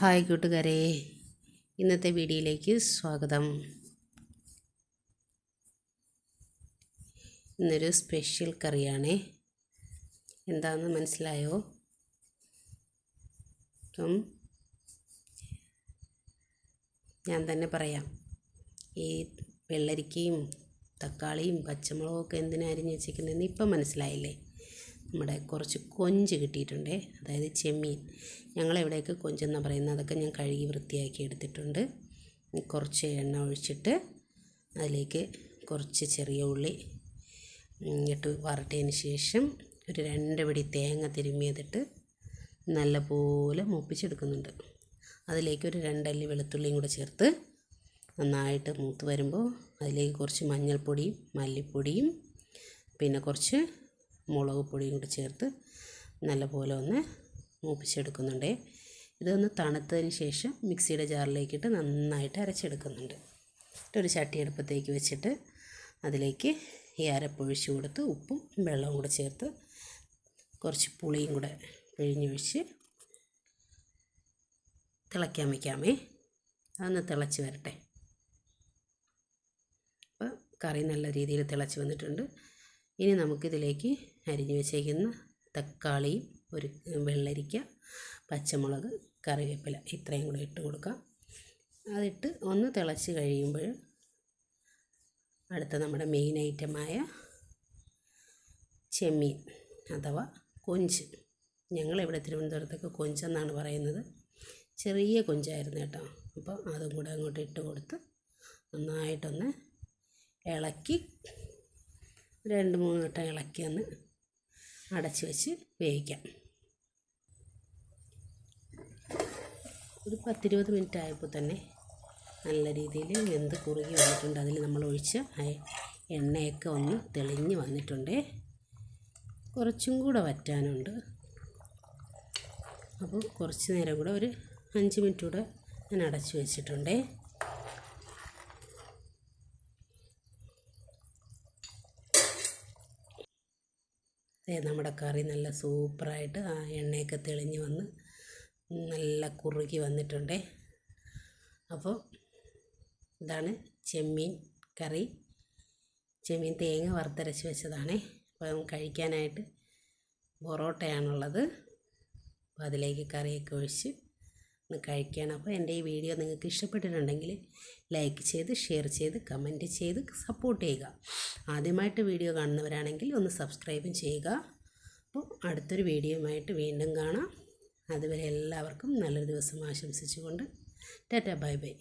Hi കൂട്ടുകാരെ ഇന്നത്തെ വീഡിയോയിലേക്ക് സ്വാഗതം. ഇന്നൊരു സ്പെഷ്യൽ കറിയാണ്. എന്താണെന്ന് മനസ്സിലായോ? അപ്പം ഞാൻ തന്നെ പറയാം. ഈ വെള്ളരിക്കയും തക്കാളിയും പച്ചമുളകും ഒക്കെ എന്തിനാ അരിഞ്ഞ് വെച്ചിരിക്കുന്നതെന്ന് ഇപ്പം മനസ്സിലായില്ലേ? നമ്മുടെ കുറച്ച് കൊഞ്ച് കിട്ടിയിട്ടുണ്ട് അതായത് ചെമ്മീൻ. ഞങ്ങളെവിടെയൊക്കെ കൊഞ്ചെന്നാണ് പറയുന്നത്? അതൊക്കെ ഞാൻ കഴുകി വൃത്തിയാക്കി എടുത്തിട്ടുണ്ട്. കുറച്ച് എണ്ണ ഒഴിച്ചിട്ട് അതിലേക്ക് കുറച്ച് ചെറിയ ഉള്ളി ഇട്ട് വരട്ടിയതിന് ശേഷം ഒരു രണ്ട് പിടി തേങ്ങ തിരുമ്മിയതിട്ട് നല്ലപോലെ മൂപ്പിച്ചെടുക്കുന്നുണ്ട്. അതിലേക്ക് ഒരു രണ്ടല്ലി വെളുത്തുള്ളിയും കൂടെ ചേർത്ത് നന്നായിട്ട് മൂത്ത് വരുമ്പോൾ അതിലേക്ക് കുറച്ച് മഞ്ഞൾപ്പൊടിയും മല്ലിപ്പൊടിയും പിന്നെ കുറച്ച് മുളക് പൊടിയും കൂടി ചേർത്ത് നല്ലപോലെ ഒന്ന് മൂപ്പിച്ചെടുക്കുന്നുണ്ട്. ഇതൊന്ന് തണുത്തതിന് ശേഷം മിക്സിയുടെ ജാറിലേക്കിട്ട് നന്നായിട്ട് അരച്ചെടുക്കുന്നുണ്ട്. ഒരു ചട്ടി അടുപ്പത്തേക്ക് വെച്ചിട്ട് അതിലേക്ക് ഈ അരപ്പൊഴിച്ച് കൊടുത്ത് ഉപ്പും വെള്ളവും കൂടെ ചേർത്ത് കുറച്ച് പുളിയും കൂടെ പിഴിഞ്ഞൊഴിച്ച് തിളയ്ക്കാൻ വയ്ക്കാമേ അതൊന്ന് തിളച്ച് വരട്ടെ. അപ്പോൾ കറി നല്ല രീതിയിൽ തിളച്ച് വന്നിട്ടുണ്ട്. ഇനി നമുക്കിതിലേക്ക് അരിഞ്ഞു വെച്ചേക്കുന്ന തക്കാളിയും ഒരു വെള്ളരിക്ക പച്ചമുളക് കറിവേപ്പില ഇത്രയും കൂടെ ഇട്ട് കൊടുക്കാം. അതിട്ട് ഒന്ന് തിളച്ച് കഴിയുമ്പോൾ അടുത്ത നമ്മുടെ മെയിൻ ഐറ്റമായ ചെമ്മീൻ അഥവാ കൊഞ്ച്. ഞങ്ങളിവിടെ തിരുവനന്തപുരത്തൊക്കെ കൊഞ്ചെന്നാണ് പറയുന്നത്. ചെറിയ കൊഞ്ചായിരുന്നു കേട്ടോ. അപ്പോൾ അതും കൂടെ അങ്ങോട്ട് ഇട്ട് കൊടുത്ത് നന്നായിട്ടൊന്ന് ഇളക്കി രണ്ട് മൂന്ന് വട്ടം ഇളക്കി ഒന്ന് അടച്ച് വെച്ച് വേവിക്കാം. ഒരു പത്തിരുപത് മിനിറ്റ് ആയപ്പോൾ തന്നെ നല്ല രീതിയിൽ വെന്ത് കുറുകി വന്നിട്ടുണ്ട്. അതിൽ നമ്മൾ ഒഴിച്ച എണ്ണയൊക്കെ ഒന്ന് തെളിഞ്ഞ് വന്നിട്ടുണ്ട്. കുറച്ചും കൂടെ വറ്റാനുണ്ട്. അപ്പോൾ കുറച്ച് നേരം കൂടെ ഒരു അഞ്ച് മിനിറ്റ് കൂടെ ഞാൻ അടച്ചു വെച്ചിട്ടുണ്ടേ. നമ്മുടെ കറി നല്ല സൂപ്പറായിട്ട് ആ എണ്ണയൊക്കെ തെളിഞ്ഞ് വന്ന് നല്ല കുറുകി വന്നിട്ടുണ്ട്. അപ്പോൾ ഇതാണ് ചെമ്മീൻ കറി. ചെമ്മീൻ തേങ്ങ വറുത്തരച്ച് വെച്ചതാണ്. അപ്പം കഴിക്കാനായിട്ട് പൊറോട്ടയാണുള്ളത്. അപ്പോൾ അതിലേക്ക് കറിയൊക്കെ ഒഴിച്ച് കഴിക്കണം. അപ്പോൾ എന്റെ ഈ വീഡിയോ നിങ്ങൾക്ക് ഇഷ്ടപ്പെട്ടിട്ടുണ്ടെങ്കിൽ ലൈക്ക് ചെയ്ത് ഷെയർ ചെയ്ത് കമന്റ് ചെയ്ത് സപ്പോർട്ട് ചെയ്യുക. ആദ്യമായിട്ട് വീഡിയോ കാണുന്നവരാണെങ്കിൽ ഒന്ന് സബ്സ്ക്രൈബും ചെയ്യുക. അപ്പോൾ അടുത്തൊരു വീഡിയോയുമായിട്ട് വീണ്ടും കാണാം. അതുവരെ എല്ലാവർക്കും നല്ലൊരു ദിവസം ആശംസിച്ചുകൊണ്ട് ടാറ്റ ബൈ ബൈ.